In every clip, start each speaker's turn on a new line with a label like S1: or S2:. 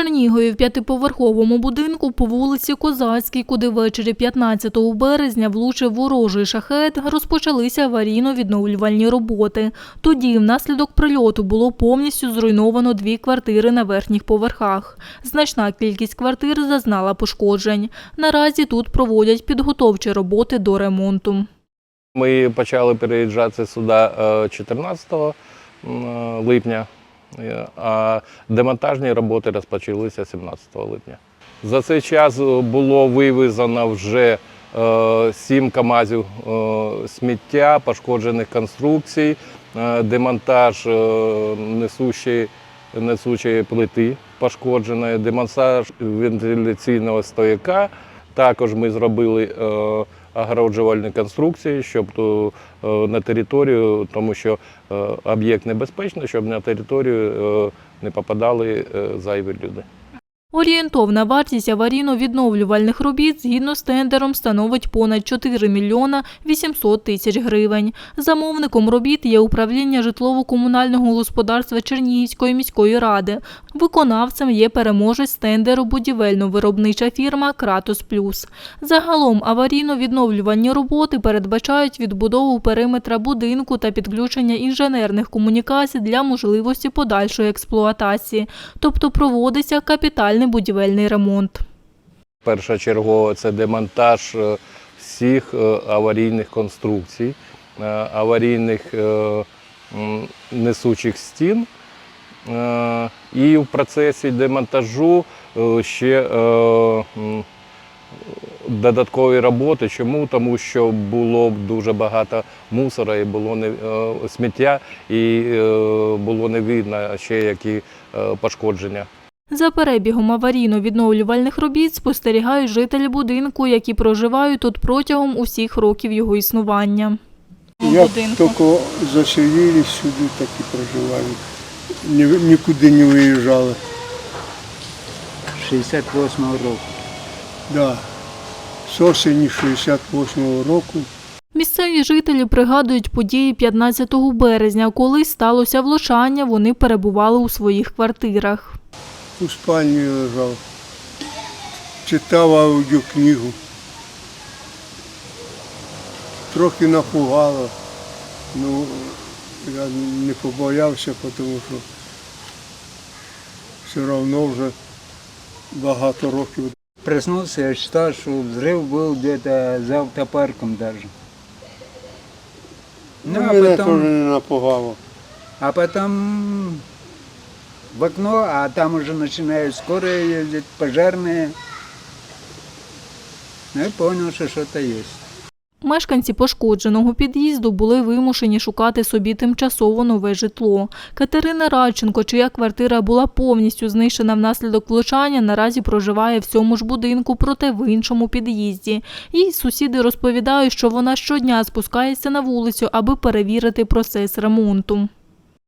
S1: Чернігові в п'ятиповерховому будинку по вулиці Козацькій, куди ввечері 15 березня влучив ворожий шахет, розпочалися аварійно-відновлювальні роботи. Тоді внаслідок прильоту було повністю зруйновано дві квартири на верхніх поверхах. Значна кількість квартир зазнала пошкоджень. Наразі тут проводять підготовчі роботи до ремонту.
S2: Ми почали переїжджати сюди е, 14 липня, е, а демонтажні роботи розпочалися 17 липня. За цей час було вивезено вже е, 7 КАМАЗів е, сміття, пошкоджених конструкцій, е, демонтаж е, несущої, несучої плити пошкодженої, демонтаж вентиляційного стояка. Також ми зробили е, конструкції, щоб е, на територію, тому що е, об'єкт небезпечний, щоб на територію е, не попадали зайві люди.
S1: Орієнтовна вартість аварійно-відновлювальних робіт згідно з тендером становить понад 4 мільйона 800 тисяч гривень. Замовником робіт є управління житлово-комунального господарства Чернігівської міської ради. Виконавцем є переможець тендеру будівельно-виробнича фірма Кратос Плюс. Загалом аварійно-відновлювальні роботи передбачають відбудову периметра будинку та підключення інженерних комунікацій для можливості подальшої експлуатації, тобто проводиться капітальний будівельний ремонт.
S2: Першочергово це демонтаж е, всіх е, аварійних конструкцій, е, аварійних несучих стін. І в процесі демонтажу ще додаткові роботи. Чому? Тому що було дуже багато мусора і було не сміття, і було не видно ще які пошкодження.
S1: За перебігом аварійно-відновлювальних робіт спостерігають жителі будинку, які проживають тут протягом усіх років його існування.
S3: Як тільки заселились сюди, так і проживаємо. Нікуди не виїжджали.
S4: 68-го року.
S3: Да. З осені 68-го року
S1: Місцеві жителі пригадують події 15 березня, коли сталося влучання, вони перебували у своїх квартирах.
S3: У спальні лежав, читав аудіокнигу. Трохи напугало. Ну, я не побоявся, тому що все одно вже багато років
S4: Проснулся, я считал, что взрыв был где-то за автопарком даже. Ну, а
S3: мене теж не напугало.
S4: а потом в окно, а там уже начинают скорые ездить, пожарные. Ну и понял, что что-то есть.
S1: Мешканці пошкодженого під'їзду були вимушені шукати собі тимчасово нове житло. Катерина Радченко, чия квартира була повністю знищена внаслідок влучання, наразі проживає в цьому ж будинку, проте в іншому під'їзді. Їй сусіди розповідають, що вона щодня спускається на вулицю, аби перевірити процес ремонту.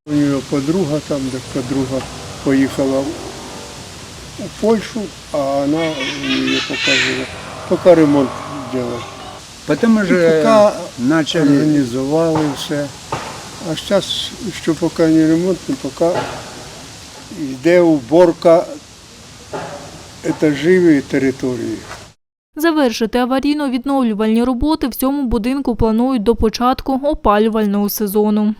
S3: У нее подруга там, де подруга поїхала у Польщу, а вона мені показувала, поки ремонт робила.
S4: Потом уже
S3: пока
S4: начали
S3: Організували все. А зараз, що поки не ремонт, не поки йде уборка етажів і території.
S1: Завершити аварійно-відновлювальні роботи в цьому будинку планують до початку опалювального сезону.